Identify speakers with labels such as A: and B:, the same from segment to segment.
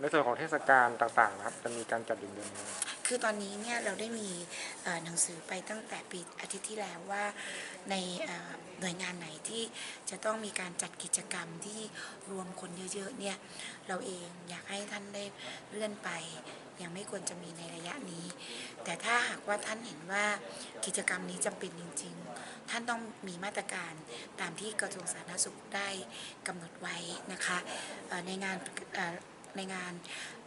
A: ในส่วนของเทศกาลต่างๆนะครับจะมีการจัดอยู่เดือนนี้
B: คือตอนนี้เนี่ยเราได้มีเอ่อหนังสือไปตั้งแต่ปีอาทิตย์ที่แล้วว่าในเอ่อหน่วยงานไหนที่จะต้องมีการจัดกิจกรรมที่รวมคนเยอะๆเนี่ยเราเองอยากให้ท่านได้เลื่อนไป ยังไม่ควรจะมีในระยะนี้ แต่ถ้าหากว่าท่านเห็นว่ากิจกรรมนี้จำเป็นจริง ๆ ท่านต้องมีมาตรการตามที่กระทรวงสาธารณสุขได้กำหนดไว้นะคะเอ่อในงานเอ่อ ในงาน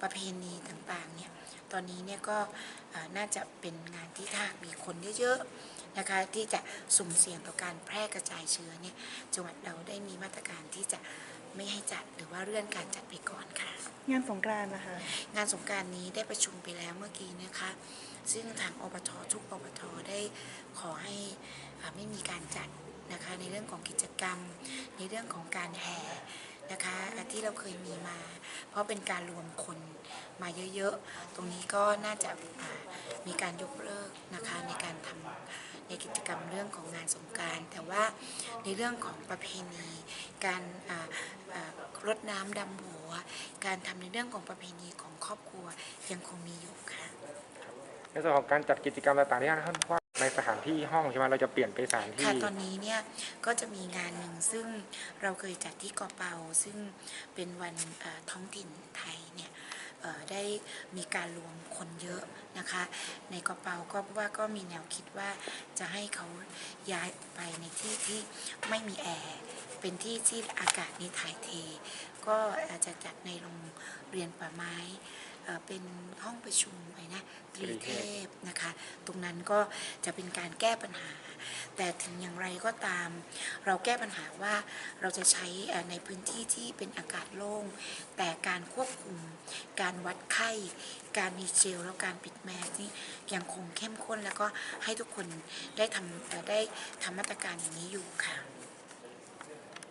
B: ประเพณีต่างๆเนี่ยตอนนี้เนี่ยก็เอ่อน่าจะเป็นงานที่ถ้าหากมีคนเยอะๆนะคะที่จะสุ่มเสี่ยงต่อการแพร่กระจายเชื้อเนี่ยจังหวัดเราได้มีมาตรการที่จะไม่ให้จัดหรือว่าเลื่อนการจัดไปก่อนค่ะ
C: งานสงกรานต์นะคะ
B: งานสงกรารนี้ได้ประชุมไปแล้วเมื่อกี้นะคะ ซึ่งทางอบททุกอบทได้ขอให้อ่าไม่มีการจัดนะคะในเรื่องของกิจกรรม ในเรื่องของการแห่ นะคะที่เราเคยมีมา เพราะเป็นการรวมคนมาเยอะๆ ตรงนี้ก็น่าจะมีการยกเลิกนะคะในการทำในกิจกรรมเรื่องของงานสงการแต่ว่าในเรื่องของประเพณี การรดน้ำดำหัว การทำในเรื่องของประเพณีของครอบครัวยังคงมีอยู่ค่ะ
A: ในส่วนของการจัดกิจกรรมต่างๆที่ท่านว่า ในสถานที่ห้องใช่ไหมเราจะเปลี่ยนไปสถานที่
B: ค่ะตอนนี้เนี่ยก็จะมีงานหนึ่งซึ่งเราเคยจัดที่เกาะเปา ซึ่งเป็นวันเอ่อท้องถิ่นไทยเนี่ยเอ่อได้มีการรวมคนเยอะนะคะ ในเกาะเปาก็เพราะว่าก็มีแนวคิดว่าจะให้เขาย้ายไปในที่ที่ไม่มีแอร์เป็นที่ที่อากาศนี้ถ่ายเท ก็อาจจะจัดในโรงเรียนป่าไม้เอ่อเป็นห้องประชุมไปนะตรีเทพนะคะ ตรงนั้นก็จะเป็นการแก้ปัญหา แต่ถึงอย่างไรก็ตาม เราแก้ปัญหาว่าเราจะใช้ในพื้นที่ที่เป็นอากาศโล่ง แต่การควบคุม การวัดไข้ การมีเจลแล้วการปิดแมสนี่ยังคงเข้มข้นแล้วก็ให้ทุกคนได้ทำได้ทำมาตรการอย่างนี้อยู่ค่ะ